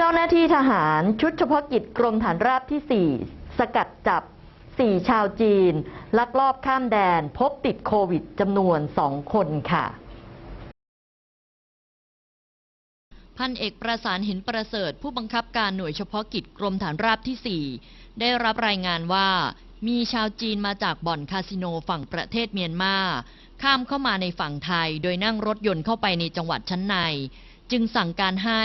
เจ้าหน้าที่ทหารชุดเฉพาะกิจกรมฐานราบที่ 4 สกัดจับ 4 ชาวจีน ลักลอบข้ามแดนพบติดโควิดจำนวน 2 คนค่ะพันเอกประสานหินประเสริฐผู้บังคับการหน่วยเฉพาะกิจกรมฐานราบที่ 4 ได้รับรายงานว่ามีชาวจีนมาจากบ่อนคาสิโนฝั่งประเทศเมียนมาข้ามเข้ามาในฝั่งไทย โดยนั่งรถยนต์เข้าไปในจังหวัดชั้นใน จึงสั่งการให้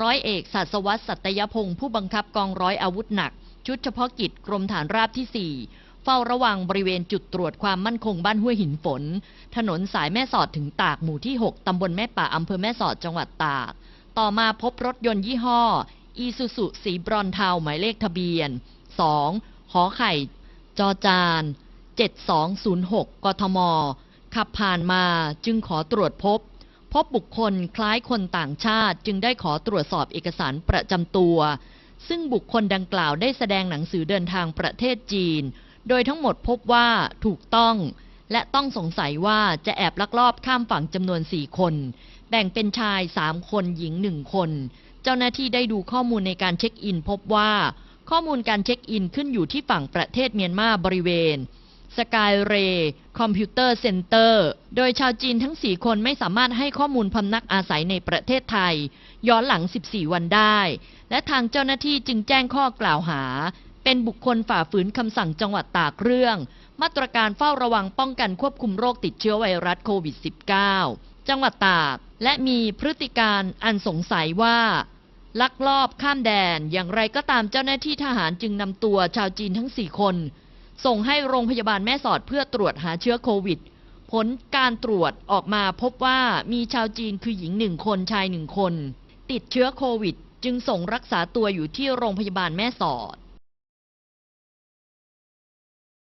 ร้อยเอกศาสวัสดิ์สัตยพงศ์ผู้บังคับกองร้อยอาวุธหนัก ชุดเฉพาะกิจกรมฐานราบที่ 4 เฝ้าระวังบริเวณจุดตรวจความมั่นคงบ้านห้วยหินฝน ถนนสายแม่สอดถึงตากหมู่ที่ 6 ตำบลแม่ป่าอำเภอแม่สอดจังหวัดตาก ต่อมาพบรถยนต์ยี่ห้อ อีซูซุสีบรอนเทาหมายเลขทะเบียน2หอไข่ จอจาน 7206 กทม ขับผ่านมาจึงขอตรวจพบ พบบุคคลคล้ายคนต่างชาติจึงได้ขอตรวจสอบเอกสารประจำตัว ซึ่งบุคคลดังกล่าวได้แสดงหนังสือเดินทางประเทศจีน โดยทั้งหมดพบว่าถูกต้อง และต้องสงสัยว่าจะแอบลักลอบข้ามฝั่งจำนวน 4 คน แบ่งเป็นชาย 3 คนหญิง 1 คน เจ้าหน้าที่ได้ดูข้อมูลในการเช็คอิน พบว่า ข้อมูลการเช็คอินขึ้นอยู่ที่ฝั่งประเทศเมียนมาบริเวณ สกายเรย์คอมพิวเตอร์เซ็นเตอร์ โดยชาวจีนทั้ง 4 คนไม่สามารถให้ข้อมูลพำนักอาศัยในประเทศไทย ย้อนหลัง 14 วันได้ และทางเจ้าหน้าที่จึงแจ้งข้อกล่าวหา เป็นบุคคลฝ่าฝืนคำสั่งจังหวัดตากเรื่อง มาตรการเฝ้าระวังป้องกันควบคุมโรคติดเชื้อไวรัสโควิด -19 จังหวัดตาก และมีพฤติการอันสงสัยว่าลักลอบข้ามแดน อย่างไรก็ตามเจ้าหน้าที่ทหารจึงนำตัวชาวจีนทั้ง 4 คน ส่งให้โรงพยาบาลแม่สอดเพื่อตรวจหาเชื้อโควิด ผลการตรวจออกมาพบว่ามีชาวจีนคือหญิงหนึ่งคนชายหนึ่งคน ติดเชื้อโควิด จึงส่งรักษาตัวอยู่ที่โรงพยาบาลแม่สอด